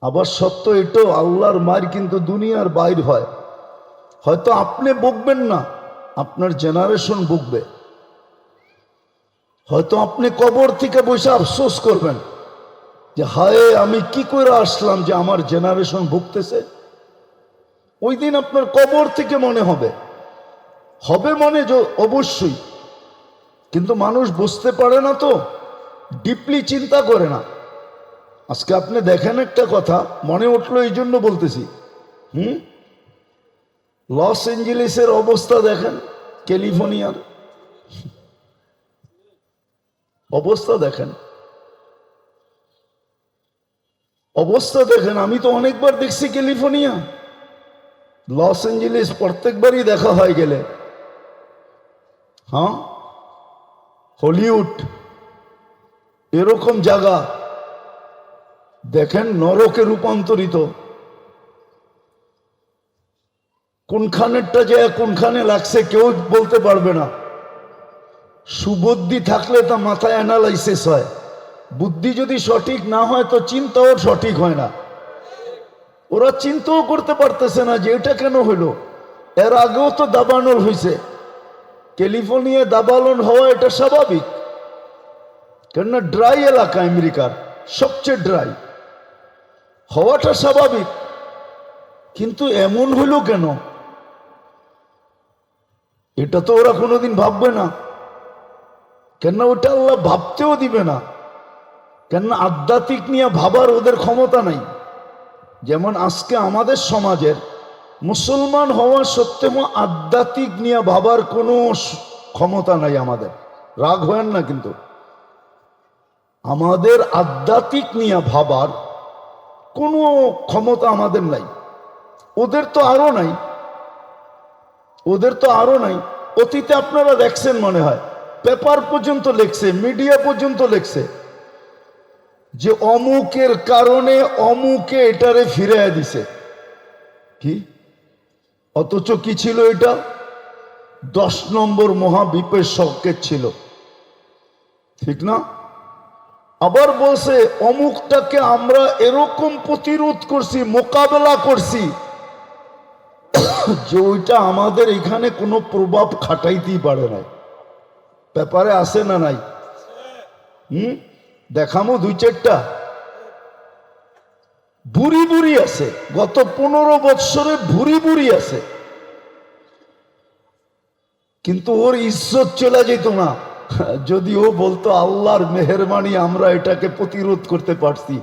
আবার সত্য এটাও, আল্লাহর মায়ের কিন্তু দুনিয়ার বাইর হয়। হয়তো আপনি বকবেন না, আপনার জেনারেশন বকবে। হয়তো আপনি কবর থেকে বসে আফসোস করবেন যে, হায়, আমি কি করে আসলাম যে আমার জেনারেশন ভুগতেছে ওই দিন আপনার কবর থেকে মনে হবে। হবে মনে অবশ্যই। কিন্তু মানুষ বুঝতে পারে না তো ডিপলি চিন্তা করে না। আজকে আপনি দেখেন একটা কথা, মনে উঠল এই জন্য বলতেছি। হুম? লস এঞ্জেলিসের অবস্থা দেখেন, ক্যালিফোর্নিয়ার। অবস্থা দেখেন। অবস্থা দেখেন, আমি তো অনেকবার দেখছি ক্যালিফোর্নিয়া। লস এঞ্জেলিস প্রত্যেকবারই দেখা হয় গেলে। হ্যাঁ? হলিউড, এরকম জায়গা। দেখেন নরকে রূপান্তরিত। কোনখানেরটা যে কোনখানে লাগছে কেউ বলতে পারবে না। সুবুদ্ধি থাকলে তা মাথায় অ্যানালাইসিস হয়। বুদ্ধি যদি সঠিক না হয়, তো চিন্তাও সঠিক হয় না। ওরা চিন্তাও করতে পারতেছে না যে এটা কেন হইল এর আগেও তো দাবানল হয়েছে ক্যালিফোর্নিয়া দাবালন হওয়া এটা স্বাভাবিক। কেননা ড্রাই এলাকা আমেরিকার, সবচেয়ে ড্রাই। হওয়াটা স্বাভাবিক, কিন্তু এমন হইল কেন? এটা তো ওরা কোনোদিন ভাববে না। কেননা ওটা আল্লাহ ভাবতেও দিবে না। কেননা আধ্যাত্মিক নিয়ে ভাবার ওদের ক্ষমতা নাই। যেমন আজকে আমাদের সমাজের মুসলমান হওয়া সত্ত্বেও আধ্যাত্মিক নিয়ে ভাবার কোনো ক্ষমতা নাই আমাদের। রাগ হয় না কিন্তু। আমাদের আধ্যাত্মিক নিয়ে ভাবার কোনো ক্ষমতা আমাদের নাই। ওদের তো আরও নাই। ওদের তো আরও নাই। অতীতে আপনারা দেখছেন মনে হয়, পেপার পর্যন্ত লেখছে, মিডিয়া পর্যন্ত লেখছে, যে অমুকের কারণে অমুকে এটারে ফিরে দিছে। কি? অথচ কি ছিল এটা? দশ নম্বর মহাবিপের সংকেত ছিল। ঠিক না? আবার বলছে, অমুকটাকে আমরা এরকম প্রতিরোধ করছি, মোকাবেলা করছি, যে ওইটা আমাদের এখানে কোনো প্রভাব খাটাইতেই পারে নাই ব্যাপারে আসে না নাই? হুম? দেখামো দুই চারটা। বুড়ি বুড়ি আছে। গত পনেরো বৎসরে ভুরি বুড়ি আছে। কিন্তু ওর ইজ্জত চলে যেত না। যদি ও বলতো আল্লাহর মেহরবানি আমরা এটাকে প্রতিরোধ করতে পারছি।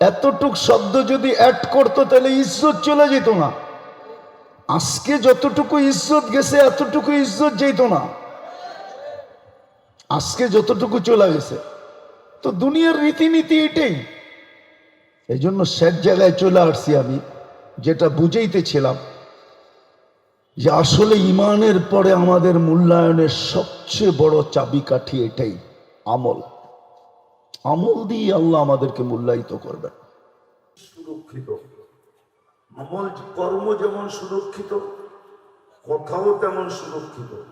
এতটুক শব্দ যদি অ্যাড করতো তাহলে ইজ্জত চলে যেত না। আজকে যতটুকু ইজ্জত গেছে, এতটুকু ইজ্জত যেত না। আজকে যতটুকু চলে গেছে। তো দুনিয়ার রীতিনীতি এটাই। এই জন্য শেষ জায়গায় চলে আসছি আমি, যেটা বুঝেইতেছিলাম। যে আসলে ইমানের পরে আমাদের মূল্যায়নের সবচেয়ে বড় চাবিকাঠি এটাই, আমল। আমল দিয়ে আল্লাহ আমাদেরকে মূল্যায়িত করবেন। সুরক্ষিত। আমল কর্ম যেমন সুরক্ষিত, কথাও তেমন সুরক্ষিত।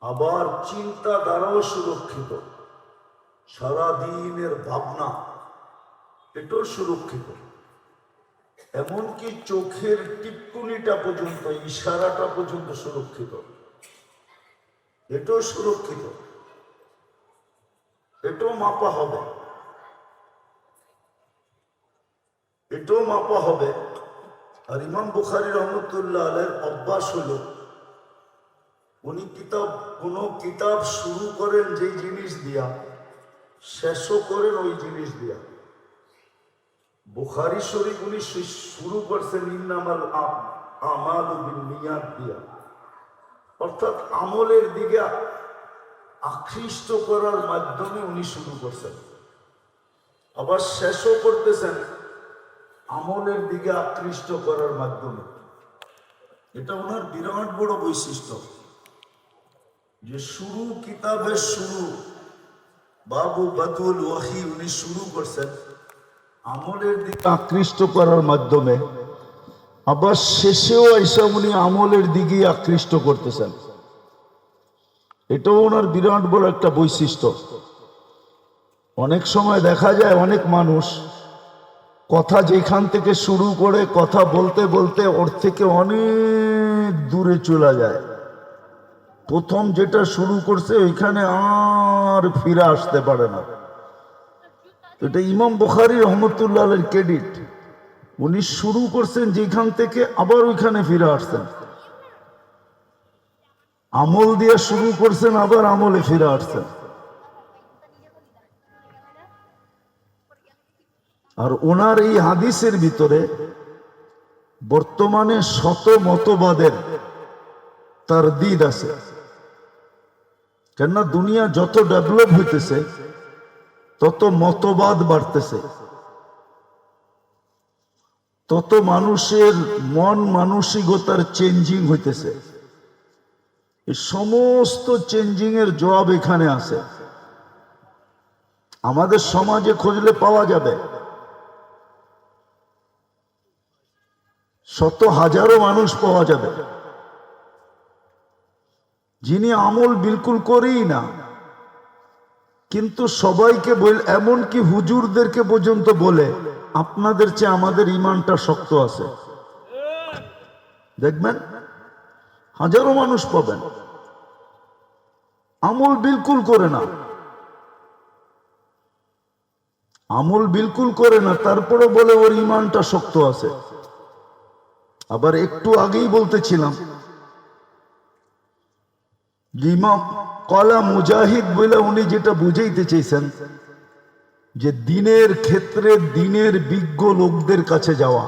আবার চিন্তা দ্বারাও সুরক্ষিত। সারাদিনের ভাবনা, এটাও সুরক্ষিত। এমনকি চোখের টিপ্পনিটা পর্যন্ত, ইশারাটা পর্যন্ত সুরক্ষিত। এটাও সুরক্ষিত। এটাও মাপা হবে। এটাও মাপা হবে। আর ইমাম বুখারি রহমতুল্লাহ আলের অভ্যাস হলো, উনি কিতাব, কোন কিতাব শুরু করেন যে জিনিস দিয়া, শেষও করেন ওই জিনিস দিয়া। বুখারি শরীফ উনি শুরু করছেন ইন্নামাল আ- আমাল নিয়াত দিয়া। অর্থাৎ আমলের দিকে আকৃষ্ট করার মাধ্যমে উনি শুরু করছেন। আবার শেষও করতেছেন, আমলের দিকে আকৃষ্ট করার মাধ্যমে। এটা ওনার বিরাট বড় বৈশিষ্ট্য। যে শুরু কিতাবের শুরু, বাবু বাতুল ওয়াহি উনি শুরু করছেন আমলের দিকে আকৃষ্ট করার মাধ্যমে আবার শেষেও এসে উনি আমলের দিকে আকৃষ্ট করতেছেন। এটাও ওনার বিরাট বড় একটা বৈশিষ্ট্য। অনেক সময় দেখা যায় অনেক মানুষ কথা যেখান থেকে শুরু করে কথা বলতে বলতে ওর থেকে অনেক দূরে চলে যায়। প্রথম যেটা শুরু করছে ওইখানে আর ফিরে আসতে পারে না। এটা ইমাম বুখারি রহমতুল্লাহ আলের ক্রেডিট। উনি শুরু করছেন যেখান থেকে আবার ওইখানে ফিরে আসছেন। আমল দিয়ে শুরু করছেন, আবার আমলে ফিরে আসছেন। আর ওনার এই হাদিসের ভিতরে বর্তমানে শত মতবাদের তার দিদ আছে। কেননা দুনিয়া যত ডেভেলপ হইতেছে তত মতবাদ বাড়তেছে। তত মানুষের মন মানসিকতার চেঞ্জিং হইতেছে। এই সমস্ত চেঞ্জিং এর জবাব এখানে আছে। আমাদের সমাজে খুঁজলে পাওয়া যাবে। শত হাজারো মানুষ পাওয়া যাবে। যিনি আমল বিলকুল করেই না কিন্তু সবাইকে বল, এমনকি হুজুরদেরকে পর্যন্ত বলে, আপনাদের চেয়ে আমাদের ইমানটা শক্ত আছে। দেখবেন? হাজারো মানুষ পাবেন। আমল বিলকুল করে না। আমল বিলকুল করে না তারপরে বলে ওর ইমানটা শক্ত আছে। আবার একটু আগেই বলতেছিলাম, ইমাম কলা মুজাহিদ বলে উনি যেটা বুঝাইতে চেয়েছেন যে দিনের ক্ষেত্রে দিনের বিজ্ঞ লোকদের কাছে যাওয়া।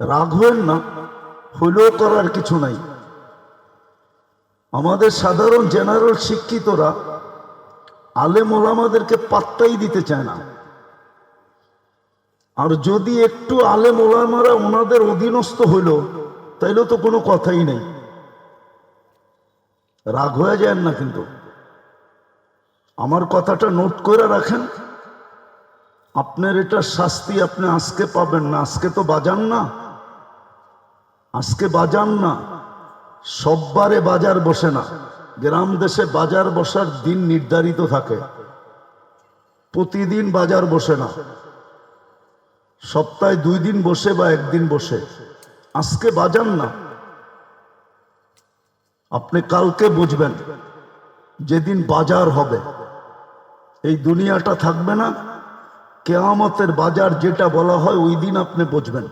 রাগ হবেন না হইলেও করার কিছু নাই। আমাদের সাধারণ জেনারেল শিক্ষিতরা আলেম ওলামাদেরকে পাত্তাই দিতে চায় না। আর যদি একটু আলেম ওলামারা ওনাদের অধীনস্থ হইল, তাইলে তো কোনো কথাই নেই। রাগ হয়ে যায় না কিন্তু। আমার কথাটা নোট করে রাখেন। আপনার এটা শাস্তি আপনি আজকে পাবেন না। আজকে তো বাজান না। আজকে বাজান না। সববারে বাজার বসে না। গ্রাম দেশে বাজার বসার দিন নির্ধারিত থাকে। প্রতিদিন বাজার বসে না। সপ্তাহে দুই দিন বসে বা একদিন বসে। আজকে বাজান না। আপনি কালকে বুঝবেন যেদিন বাজার হবে। এই দুনিয়াটা থাকবে না, কেয়ামতের বাজার যেটা বলা হয় ওই দিন আপনি বুঝবেন।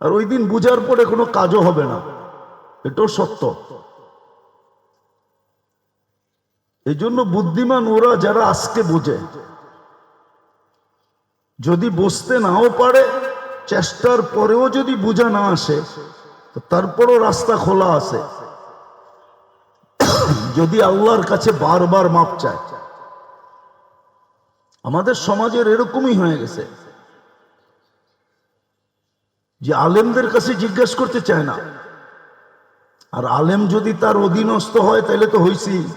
আর ওই দিন বুঝার পরে কোনো কাজও হবে না, এটাও সত্য। এই জন্য বুদ্ধিমান ওরা যারা আজকে বোঝে, যদি বসতে নাও পারে, চেষ্টার পরেও যদি বোঝা না আসে তারপরও রাস্তা খোলা আছে। যদি আল্লাহর কাছে বারবার মাপ চায়। আমাদের সমাজের এরকমই হয়ে গেছে। যে আলেমদের কাছে জিজ্ঞেস করতে চায় না। আর আলেম যদি তার অধীনস্থ হয়, তাইলে তো হইছি।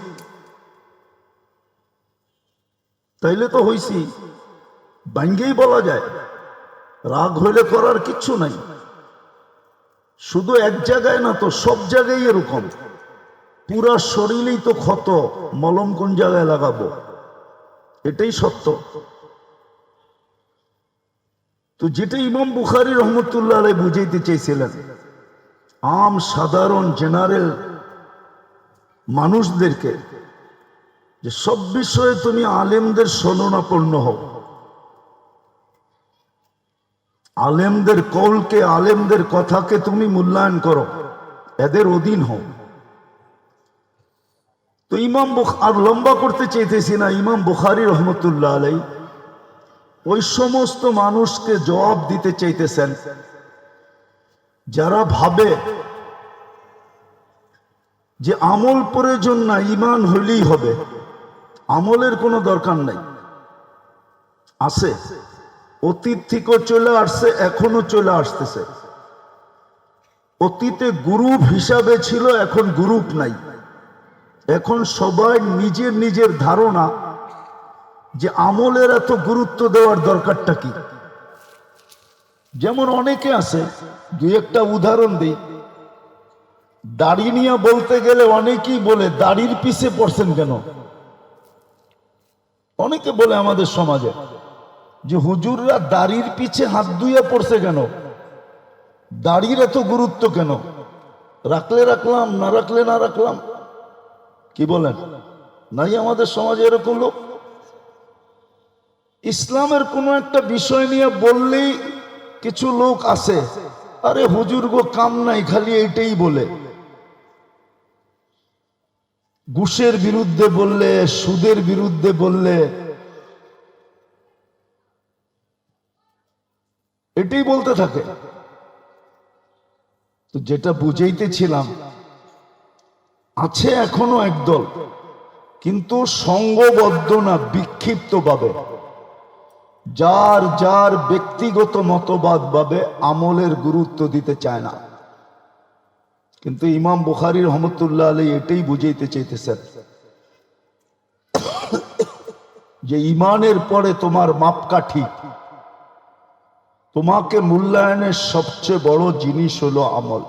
তাইলে তো হইছি। বাঙ্গেই বলা যায়। রাগ হইলে করার কিচ্ছু নাই। শুধু এক জায়গায় না তো সব জায়গায় এরকম। পুরা শরীরেই তো ক্ষত, মলম কোন জায়গায় লাগাবো? এটাই সত্য। তো যেটা ইমাম বুখারি রহমতুল্লাহ বুঝাইতে চেয়েছিলেন আম সাধারণ জেনারেল মানুষদেরকে যে সব বিষয়ে তুমি আলেমদের শরণাপন্ন হও। আলেমদের কলকে, আলেমদের কথাকে তুমি মূল্যায়ন করো। এদের অধীন হও। তো ইমাম আর লম্বা করতে চাইতেছি না, ইমাম বুখারি রহমতুল্লাহ আলাই ওই সমস্ত মানুষকে জবাব দিতে চাইতেছেন। যারা ভাবে যে আমল প্রয়োজন না ইমান হলেই হবে। আমলের কোনো দরকার নাই। আছে। অতীত থেকেও চলে আসছে এখনও চলে আসতেছে। অতীতে গ্রুপ হিসাবে ছিল, এখন গ্রুপ নাই। এখন সবাই নিজের নিজের ধারণা যে আমলের এত গুরুত্ব দেওয়ার দরকারটা কি। যেমন অনেকে আছে, দু একটা উদাহরণ দিই। দাড়ি নিয়ে বলতে গেলে অনেকেই বলে, দাড়ির পিছে পড়ছেন কেন? অনেকে বলে আমাদের সমাজে যে হুজুররা দাড়ির পিছে হাত ধুয়ে পড়ছে কেন? দাড়ির এত গুরুত্ব কেন? রাখলে রাখলাম, না রাখলে না রাখলাম। কি বলেন? নাই আমাদের সমাজে এরকম লোক? ইসলামের কোনো একটা বিষয় নিয়ে বললেই কিছু লোক আছে আরে হুজুর গো, কাম নাই, খালি এইটাই বলে। ঘুষের বিরুদ্ধে বললে, সুদের বিরুদ্ধে বললে এটাই বলতে থাকে। তো যেটা বুঝাইতেছিলাম, আছে এখনও একদল, কিন্তু সঙ্গবদ্ধ না বিক্ষিপ্ত ভাবে যার যার ব্যক্তিগত মতবাদ ভাবে আমলের গুরুত্ব দিতে চায় না। কিন্তু ইমাম বুখারি রহমতুল্লাহ আলী এটাই বুঝাইতে চাইতেছেন যে ইমানের পরে তোমার মাপকাঠি তোমাকে মূল্যায়নের সবচেয়ে বড় জিনিস হলো আমল।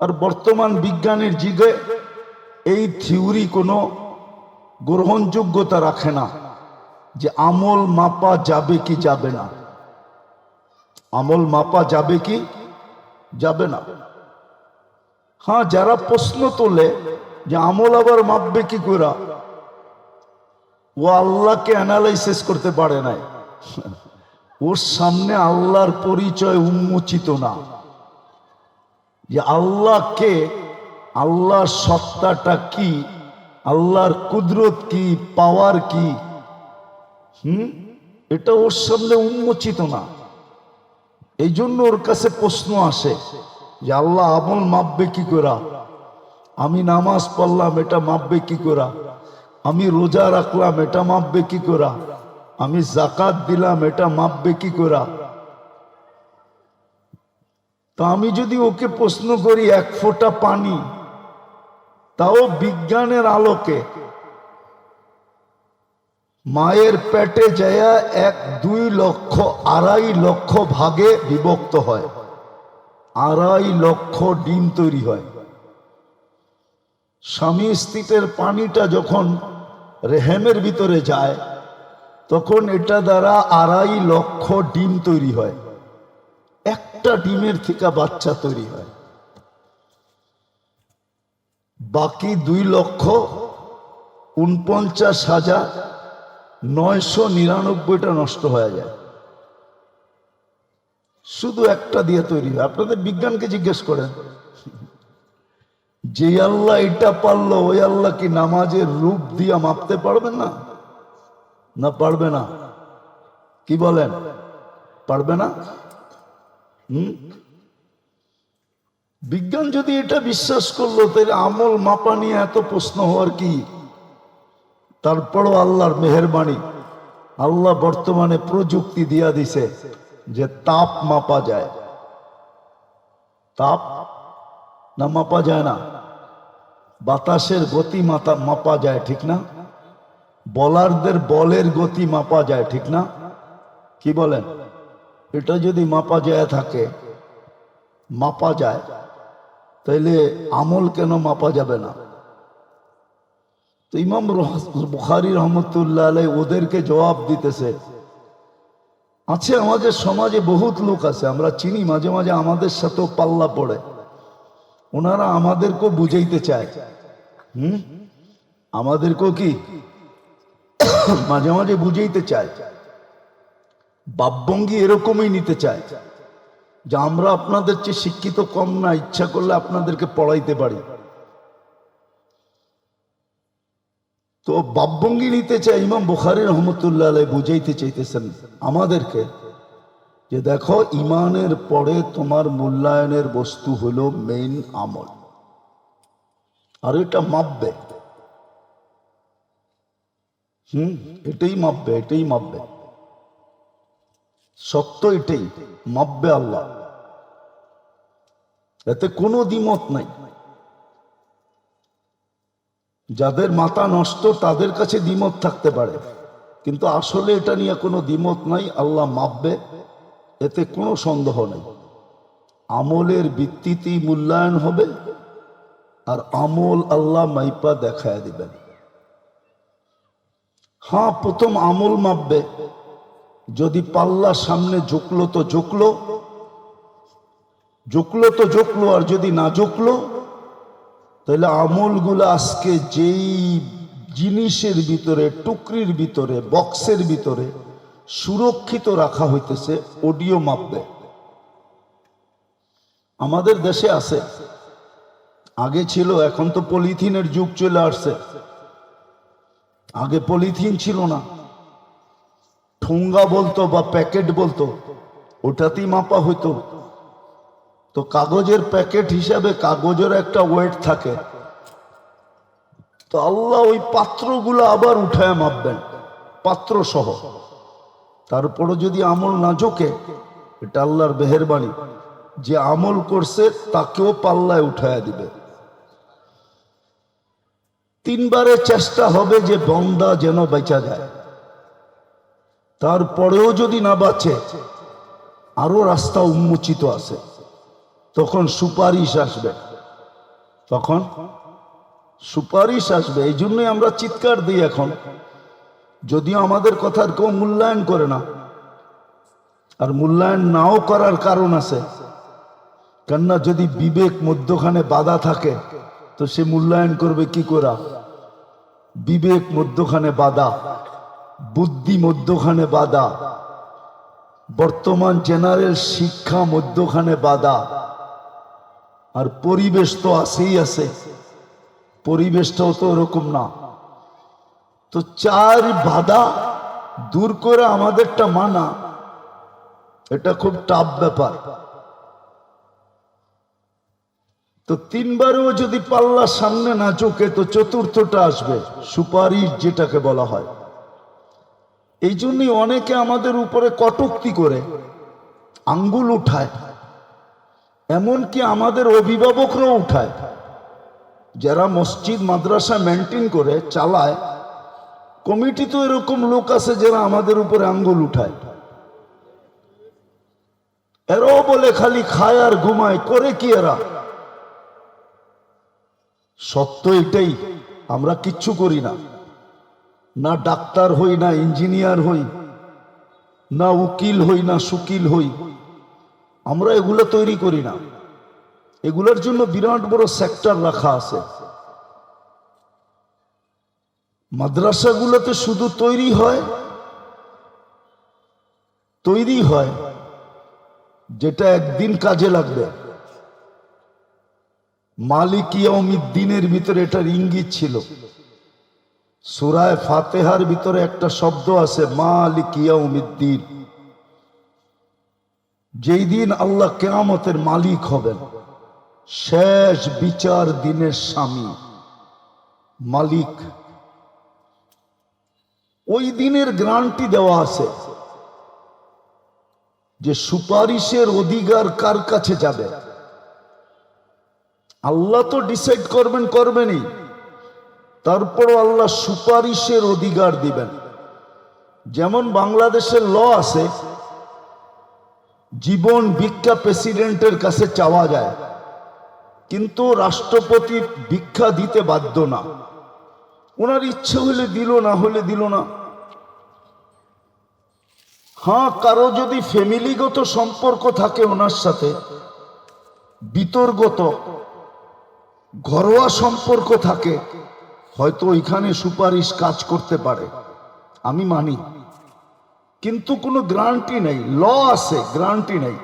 আর বর্তমান বিজ্ঞানের যুগে এই থিওরি কোনো গ্রহণযোগ্যতা রাখে না যে আমল মাপা যাবে কি যাবে না। আমল মাপা যাবে কি যাবে না। হ্যাঁ যারা প্রশ্ন তোলে যে আমল আবার মাপবে কি করে ও আল্লাহকে অ্যানালাইসিস করতে পারে নাই। ওর সামনে আল্লাহর পরিচয় উন্মোচিত না। যে আল্লাহকে আল্লাহর সত্তাটা কি? আল্লাহর কুদরত কি? পাওয়ার কি? হুম? এটা ওর সামনে উন্মোচিত না। এই জন্য ওর কাছে প্রশ্ন আসে, যে আল্লাহ আমল মাপবে কি করা? আমি নামাজ পড়লাম, এটা মাপবে কি করা? আমি রোজা রাখলাম, এটা মাপবে কি করা? আমি জাকাত দিলাম, এটা মাপবে কি করা? তা আমি যদি ওকে প্রশ্ন করি, এক ফোঁটা পানি, তাও বিজ্ঞানের আলোকে, মায়ের পেটে যায় এক দুই লক্ষ, আড়াই লক্ষ ভাগে বিভক্ত হয়। আড়াই লক্ষ ডিম তৈরি হয়। স্বামী স্ত্রীর পানিটা যখন রেহেমের ভিতরে যায় তখন এটা দ্বারা আড়াই লক্ষ ডিম তৈরি হয়। একটা ডিমের থেকে বাচ্চা তৈরি হয়। বাকি দুই লক্ষ উনপঞ্চাশ হাজার নয়শো নিরানব্বইটা নষ্ট হয়ে যায়। শুধু একটা দিয়ে তৈরি হয়। আপনাদের বিজ্ঞানকে জিজ্ঞেস করেন। যে আল্লাহ এটা পারল, ওই আল্লাহ কি নামাজের রূপ দিয়া মাপতে পারবেন না? না পারবে না। কি বলেন? পারবে না? হুম? বিজ্ঞান যদি এটা বিশ্বাস করল, তাহলে আমল মাপা নিয়ে এত প্রশ্ন হওয়ার কি? তারপরও আল্লাহর মেহরবানি। আল্লাহ বর্তমানে প্রযুক্তি দিয়া দিছে যে তাপ মাপা যায়। তাপ না মাপা যায় না। বাতাসের গতি মাতা মাপা যায়, ঠিক না? বলারদের বলের গতি মাপা যায়, ঠিক না? কি বলেন? এটা যদি মাপা যায় থাকে, মাপা যায়, তাইলে আমল কেন মাপা যাবে না? তো ইমাম বুখারি রহমতুল্লাহ আলাই ওদেরকে জবাব দিতেছে, আছে আমাদের সমাজে বহুত লোক আছে, আমরা চিনি, মাঝে মাঝে আমাদের সাথেও পাল্লা পড়ে। ওনারা আমাদেরকেও বুঝাইতে চায়। হুম? আমাদেরকেও কি? মাঝে মাঝে বুঝাইতে চায়। বাপভঙ্গি এরকমই নিতে চায়। যে আমরা আপনাদের চেয়ে শিক্ষিত কম না, ইচ্ছা করলে আপনাদেরকে পড়াইতে পারি। তো বাপভঙ্গি নিতে চাই ইমাম বুখারি রহমতুল্লাহ আলাই বুঝাইতে চাইতেছেন আমাদেরকে যে দেখো, ইমানের পরে তোমার মূল্যায়নের বস্তু হলো মেইন আমল। আর এটা মাপবে। হুম? এটাই মাপবে এটাই মাপবে। সত্য এটাই, মাপবে আল্লাহ। এতে কোনো দ্বিমত নাই। যাদের মাথা নষ্ট, তাদের কাছে দ্বিমত থাকতে পারে। কিন্তু আসলে এটা নিয়ে কোনো দ্বিমত নাই, আল্লাহ মাপবে, এতে কোনো সন্দেহ নেই। আমলের ভিত্তিতেই মূল্যায়ন হবে, আর আমল আল্লাহ মাইপা দেখায় দিবেন। হ্যাঁ প্রথম আমল মাপবে। যদি পাল্লা সামনে ঝুঁকলো তো ঝুঁকলো ঝুঁকলো তো ঝুঁকলো, আর যদি না ঝুঁকলো, তাহলে আমলগুলো আজকে যেই জিনিসের ভিতরে, টুকরির ভিতরে, বক্সের ভিতরে সুরক্ষিত রাখা হইতেছে, অডিও মাপবে। আমাদের দেশে আছে। আগে ছিল, এখন তো পলিথিনের যুগ চলে আসছে। আগে পলিথিন ছিল না। ঠোঙ্গা বলতো বা প্যাকেট বলতো, ওটাতেই মাপা হইতো। তো কাগজের প্যাকেট হিসাবে কাগজের একটা ওয়েট থাকে। তো আল্লাহ ওই পাত্রগুলো আবার উঠায় মাপবেন পাত্র সহ তারপরও যদি আমল না জোকে এটা আল্লাহর বেহেরবাণী যে আমল করছে, তাকেও পাল্লায় উঠায় দিবে। তিনবারের চেষ্টা হবে যে বন্দা যেন বেচা যায়। তারপরেও যদি না বাঁচে, আরও রাস্তা উন্মোচিত আছে। তখন সুপারিশ আসবে। তখন সুপারিশ আসবে। এই জন্যই আমরা চিৎকার দিই এখন। যদিও আমাদের কথার কেউ মূল্যায়ন করে না, আর মূল্যায়ন নাও করার কারণ আছে, কেননা যদি বিবেক মধ্যখানে বাধা থাকে তো সে মূল্যায়ন করবে কি করা বিবেক মধ্যখানে বাধা, বুদ্ধি মধ্যখানে বাধা, বর্তমান জেনারেল শিক্ষা মধ্যখানে বাধা। আর পরিবেশ তো আছেই আছে, পরিবেশটাও তো ওরকম না। তো চার বাধা দূর করে আমাদেরটা মানা, এটা খুব টাফ ব্যাপার। তো তিনবারও যদি পাল্লা সামনে না চোখে, তো চতুর্থটা আসবে, সুপারিশ যেটাকে বলা হয়। এই জন্যই অনেকে আমাদের উপরে কটুক্তি করে, আঙ্গুল উঠায়, এমনকি আমাদের অভিভাবকরাও উঠায়। যারা মসজিদ, মাদ্রাসা মেনটেন করে, চালায়, কমিটি তো এরকম লোক আছে যারা আমাদের উপরে আঙ্গুল উঠায়। এরাও বলে খালি খায় আর ঘুমায়, করে কি এরা? সত্য এটাই, আমরা কিচ্ছু করি না। না ডাক্তার হই, না ইঞ্জিনিয়ার হই, না উকিল হই, না সুকিল হই, আমরা এগুলো তৈরি করি না। এগুলোর জন্য বিরাট বড় সেক্টর রাখা আছে। মাদ্রাসাগুলোতে শুধু তৈরি হয় তৈরি হয়, যেটা একদিন কাজে লাগবে। মালিক দিনের ভিতরে এটার ইঙ্গিত ছিল। সুরায় ফাতেহার ভিতরে একটা শব্দ আছে, মালিক ইয়াউমিদ্দিন। যেই দিন আল্লাহ কেয়ামতের মালিক হবেন, শেষ বিচার দিনের স্বামী, মালিক। ওই দিনের গ্রান্টি দেওয়া আছে যে সুপারিশের অধিকার কার কাছে যাবে? আল্লাহ তো ডিসাইড করবেন, করবেনই। তারপরও আল্লাহ সুপারিশের অধিকার দিবেন। যেমন বাংলাদেশের ল আছে, জীবন ভিক্ষা প্রেসিডেন্টের কাছে চাওয়া যায়, কিন্তু রাষ্ট্রপতি ভিক্ষা দিতে বাধ্য না। ওনার ইচ্ছে হলে দিল, না হলে দিল না। হ্যাঁ কারও যদি ফ্যামিলিগত সম্পর্ক থাকে ওনার সাথে বিতর্গত ঘরোয়া সম্পর্ক থাকে, হয়তো ওইখানে সুপারিশ কাজ করতে পারে। আমি মানি। কিন্তু কোনো গ্রান্টি নেই, ল আছে, গ্রান্টি নেই।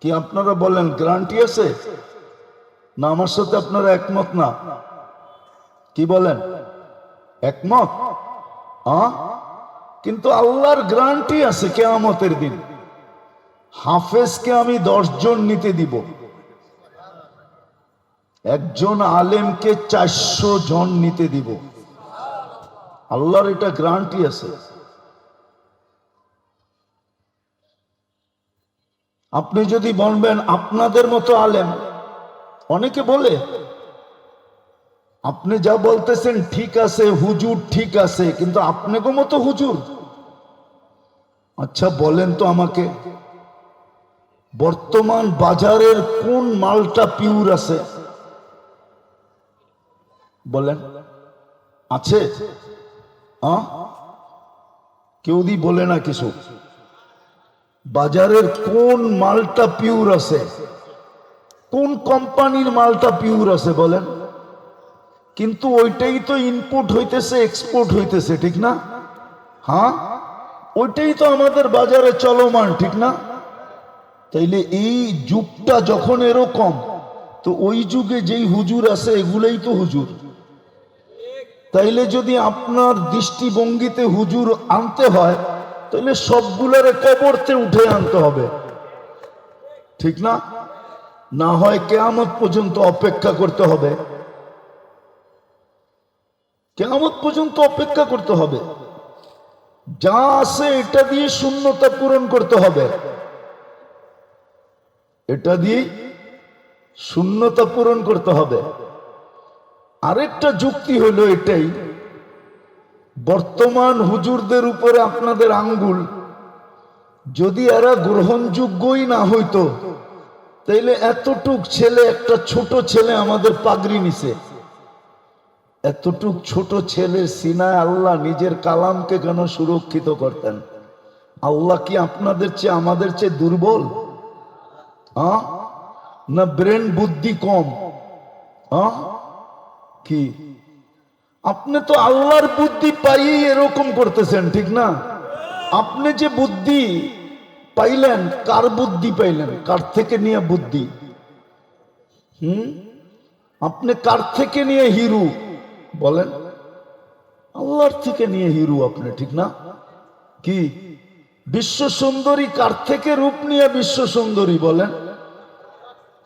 কি আপনারা বলেন গ্রান্টি আছে? না, আমার সাথে আপনারা একমত না। কি বলেন? একমত? কিন্তু আল্লাহর গ্রান্টি আছে কেয়ামতের দিন। হাফেজকে আমি দশজন নিতে দিব। একজন আলেমকে চারশো জন নিতে দিব। আল্লাহর এটা গ্রান্টি আছে। আপনি যদি বলবেন, আপনাদের মতো আলেম, অনেকে বলে, আপনি যা বলতেছেন ঠিক আছে, হুজুর ঠিক আছে, কিন্তু আপনাকে মতো হুজুর? আচ্ছা বলেন তো আমাকে, বর্তমান বাজারের কোন মালটা পিউর আছে? বলেন। আছে? আ? কেউ দি বলে না কিছু। বাজারের কোন মালটা পিওর আছে? কোন কোম্পানির মালটা পিওর আছে বলেন? কিন্তু ওইটাই তো ইনপুট হইতেছে এক্সপোর্ট হইতেছে, ঠিক না? হ্যাঁ? ওইটাই তো আমাদের বাজারে চলমান, ঠিক না? তাইলে এই যুগটা যখন এরকম, তো ওই যুগে যেই হুজুর আছে, এগুলোই তো হুজুর। তাইলে যদি আপনার দৃষ্টিভঙ্গিতে হুজুর আনতে হয় তাহলে সবগুলোরে কবরতে উঠে আনতে হবে। ঠিক না? না হয় কেয়ামত পর্যন্ত অপেক্ষা করতে হবে। কেয়ামত পর্যন্ত অপেক্ষা করতে হবে। যা আছে এটা দিয়ে শূন্যতা পূরণ করতে হবে। এটা দিয়ে শূন্যতা পূরণ করতে হবে। আরেকটা যুক্তি হলো এটাই। বর্তমান হুজুরদের উপরে আপনাদের আঙ্গুল। যদি এরা গ্রহণযোগ্যই না হইতো, তাইলে এতটুক ছেলে, একটা ছোট ছেলে আমাদের পাগড়ি নিছে। এতটুক ছোট ছেলের সিনায় আল্লাহ নিজের কালামকে কেন সুরক্ষিত করতেন? আল্লাহ কি আপনাদের চেয়ে, আমাদের চেয়ে দুর্বল? হ্যাঁ না ব্রেন বুদ্ধি কম? হ্যাঁ কি? আপনি তো আল্লাহর বুদ্ধি পাইয়ে এরকম করতেছেন, ঠিক না? আপনি যে বুদ্ধি পাইলেন, কার বুদ্ধি পাইলেন? কার থেকে নিয়ে বুদ্ধি? হুম? আপনি কার থেকে নিয়ে হিরু? বলেন। আল্লাহর থেকে নিয়ে হিরু আপনি, ঠিক না? কি? বিশ্ব সুন্দরী কার থেকে রূপ নিয়ে বিশ্ব সুন্দরী বলেন?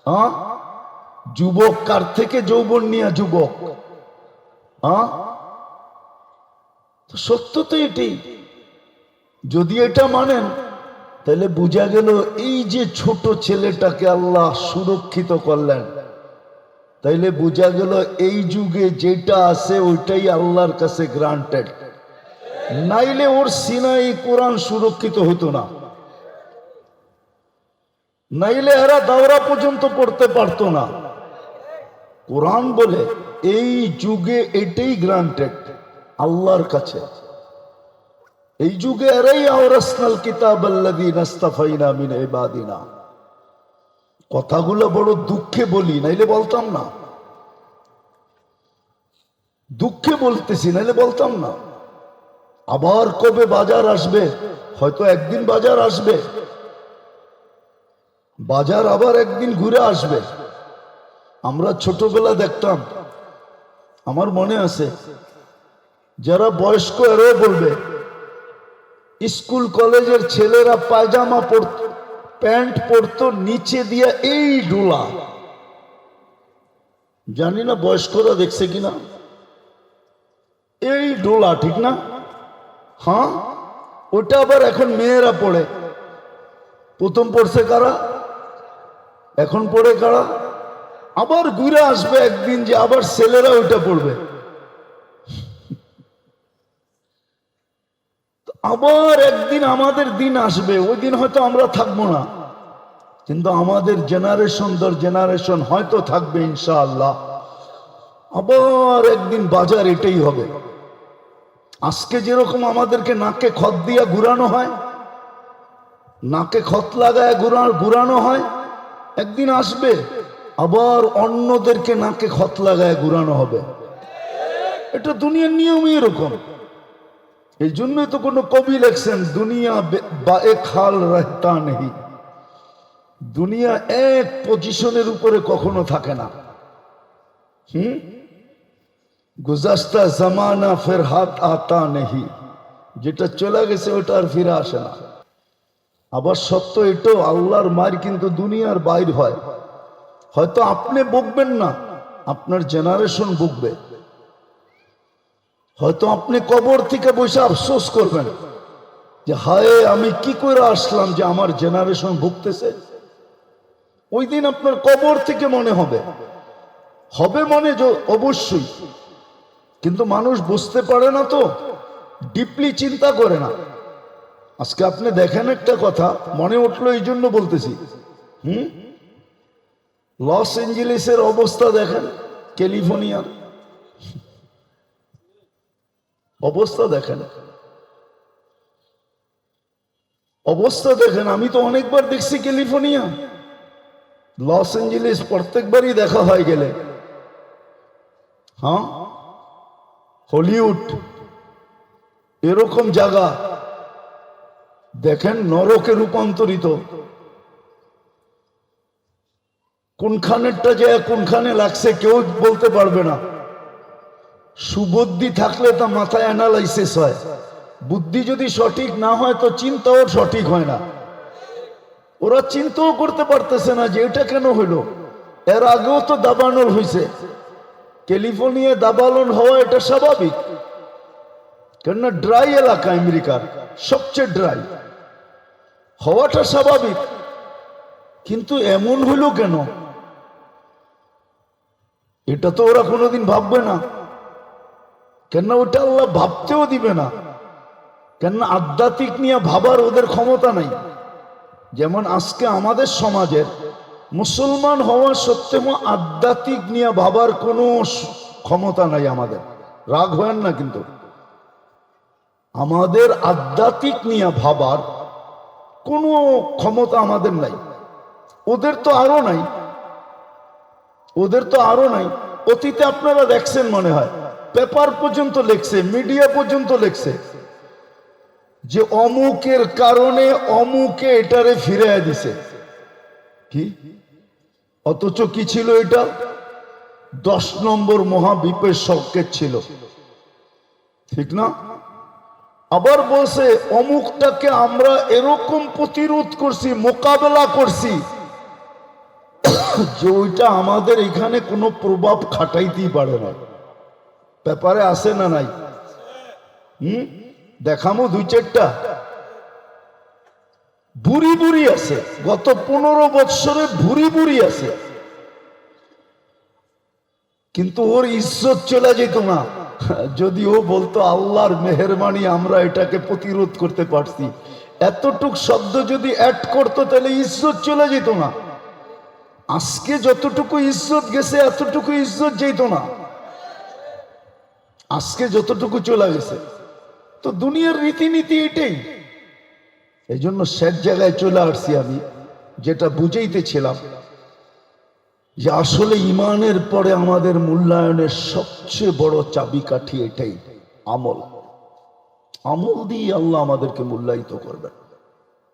হ্যাঁ? যুবক কার থেকে যৌবন নিয়ে যুবক। সত্য তো এটাই যদি এটা মানেন, তাহলে বোঝা গেল এই যে ছোট ছেলেটাকে আল্লাহ সুরক্ষিত করলেন। তাইলে বোঝা গেল এই যুগে যেটা আছে ওইটাই আল্লাহর কাছে গ্রান্টেড নাইলে ওর সিনাই কোরআন সুরক্ষিত হতো না। নাইলে এরা দাওরা পর্যন্ত পড়তে পারতো না। কোরআন বলে, এই যুগে এটাই গ্রান্টেড আল্লাহর কাছে। এই যুগে এরাই আওরাসনাল কিতাব নাস্তাফাইনা মিন ইবাদিনা। কথাগুলো বড় দুঃখে বলি, নাইলে বলতাম না। দুঃখে বলতেছি, নাইলে বলতাম না। আবার কবে বাজার আসবে? হয়তো একদিন বাজার আসবে। বাজার আবার একদিন ঘুরে আসবে। আমরা ছোটবেলা দেখতাম। আমার মনে আছে, যারা বয়স্ক এরাও বলবে, স্কুল কলেজের ছেলেরা পায়জামা পরত প্যান্ট পরতো নিচে দিয়ে এই ডোলা। জানি না বয়স্করা দেখছে কিনা। এই ডোলা, ঠিক না? হ্যাঁ? ওটা আবার এখন মেয়েরা পড়ে। প্রথম পড়ছে কারা? এখন পড়ে কারা? আবার ঘুরে আসবে একদিন যে আবার ছেলেরা ওইটা পড়বে। আবার একদিন আমাদের দিন আসবে, ওই দিন হয়তো আমরা থাকব না। কিন্তু আমাদের জেনারেশন দর জেনারেশন হয়তো থাকবে ইনশাআল্লাহ। আবার একদিন বাজার এটাই হবে। আজকে যেরকম আমাদেরকে নাকে খত দিয়া ঘুরানো হয়, নাকে খত লাগায় ঘুরানো হয়, একদিন আসবে। আবার অন্যদেরকে নাকে খত লাগায় ঘুরানো হবে। এটা দুনিয়ার নিয়মই এরকম। এই জন্যই তো কোনো কবি লেখছেন, দুনিয়া বা এক হাল রাহতা নেই দুনিয়া এক পজিশনের উপরে কখনো থাকে না। হুম? গুজাস্তা জামানা ফের হাত আতা নেহি। যেটা চলে গেছে ওটা আর ফিরে আসে না। আবার সত্য এটাও, আল্লাহর মায়ের কিন্তু দুনিয়ার বাইর হয়। হয়তো আপনি বকবেন না, আপনার জেনারেশন বকবে হয়তো আপনি কবর থেকে বসে আফসোস করবেন যে, হায়, আমি কি করে আসলাম যে আমার জেনারেশন ভুগতেছে? ওই দিন আপনার কবর থেকে মনে হবে। হবে মনে অবশ্যই। কিন্তু মানুষ বুঝতে পারে না তো ডিপলি চিন্তা করে না। আজকে আপনি দেখেন একটা কথা, মনে উঠল এই জন্য বলতেছি। হুম? লস এঞ্জেলিসের অবস্থা দেখেন, ক্যালিফোর্নিয়ার। অবস্থা দেখেন। অবস্থা দেখেন, আমি তো অনেকবার দেখছি ক্যালিফোর্নিয়া। লস এঞ্জেলিস প্রত্যেকবারই দেখা হয় গেলে। হ্যাঁ? হলিউড, এরকম জায়গা। দেখেন নরকে রূপান্তরিত। কোনখানেরটা যে কোনখানে লাগছে কেউ বলতে পারবে না। সুবুদ্ধি থাকলে তা মাথায় অ্যানালাইসিস হয়। বুদ্ধি যদি সঠিক না হয়, তো চিন্তাও সঠিক হয় না। ওরা চিন্তাও করতে পারতেছে না যে এটা কেন হইল এর আগেও তো দাবানল হয়েছে ক্যালিফোর্নিয়া দাবালন হওয়া এটা স্বাভাবিক। কেননা ড্রাই এলাকা আমেরিকার, সবচেয়ে ড্রাই। হওয়াটা স্বাভাবিক। কিন্তু এমন হইল কেন? এটা তো ওরা কোনোদিন ভাববে না। কেননা ওটা আল্লাহ ভাবতেও দিবে না। কেননা আধ্যাত্মিক নিয়ে ভাবার ওদের ক্ষমতা নাই। যেমন আজকে আমাদের সমাজের মুসলমান হওয়া সত্ত্বেও আধ্যাত্মিক নিয়ে ভাবার কোনো ক্ষমতা নাই আমাদের। রাগ হয় না কিন্তু। আমাদের আধ্যাত্মিক নিয়ে ভাবার কোনো ক্ষমতা আমাদের নাই। ওদের তো আরও নাই। ওদের তো আরও নাই। অতীতে আপনারা দেখছেন মনে হয়। পেপার পর্যন্ত লেখছে, মিডিয়া পর্যন্ত লেখছে। যে অমুকের কারণে অমুকে এটারে ফিরে দিছে। কি? অথচ কি ছিল এটা? দশ নম্বর মহাবিপের সংকেত ছিল। ঠিক না? আবার বলছে, অমুকটাকে আমরা এরকম প্রতিরোধ করছি, মোকাবেলা করছি। যে ওইটা আমাদের এখানে কোনো প্রভাব খাটাইতেই পারে না। ব্যাপারে আছে না নাই? হুম? দেখামো দুই চারটা। বুড়ি বুড়ি আছে। গত পনেরো বৎসরে ভুরি বুড়ি আছে। কিন্তু ওর ইজ্জত চলে যেত না। যদি ও বলতো, আল্লাহর মেহরবানি, আমরা এটাকে প্রতিরোধ করতে পারছি। এতটুক শব্দ যদি অ্যাড করতো, তাহলে ইজ্জত চলে যেত না। আজকে যতটুকু ইজ্জত গেছে, এতটুকু ইজ্জত যেত না। আজকে যতটুকু চলে গেছে। তো দুনিয়ার রীতিনীতি এটাই। এই জন্য শেষ জায়গায় চলে আসছি আমি, যেটা বুঝাইতেছিলাম যে আসলে ইমানের পরে আমাদের মূল্যায়নের সবচেয়ে বড় চাবিকাঠি এটাই, আমল। আমল দিয়ে আল্লাহ আমাদেরকে মূল্যায়িত করবেন।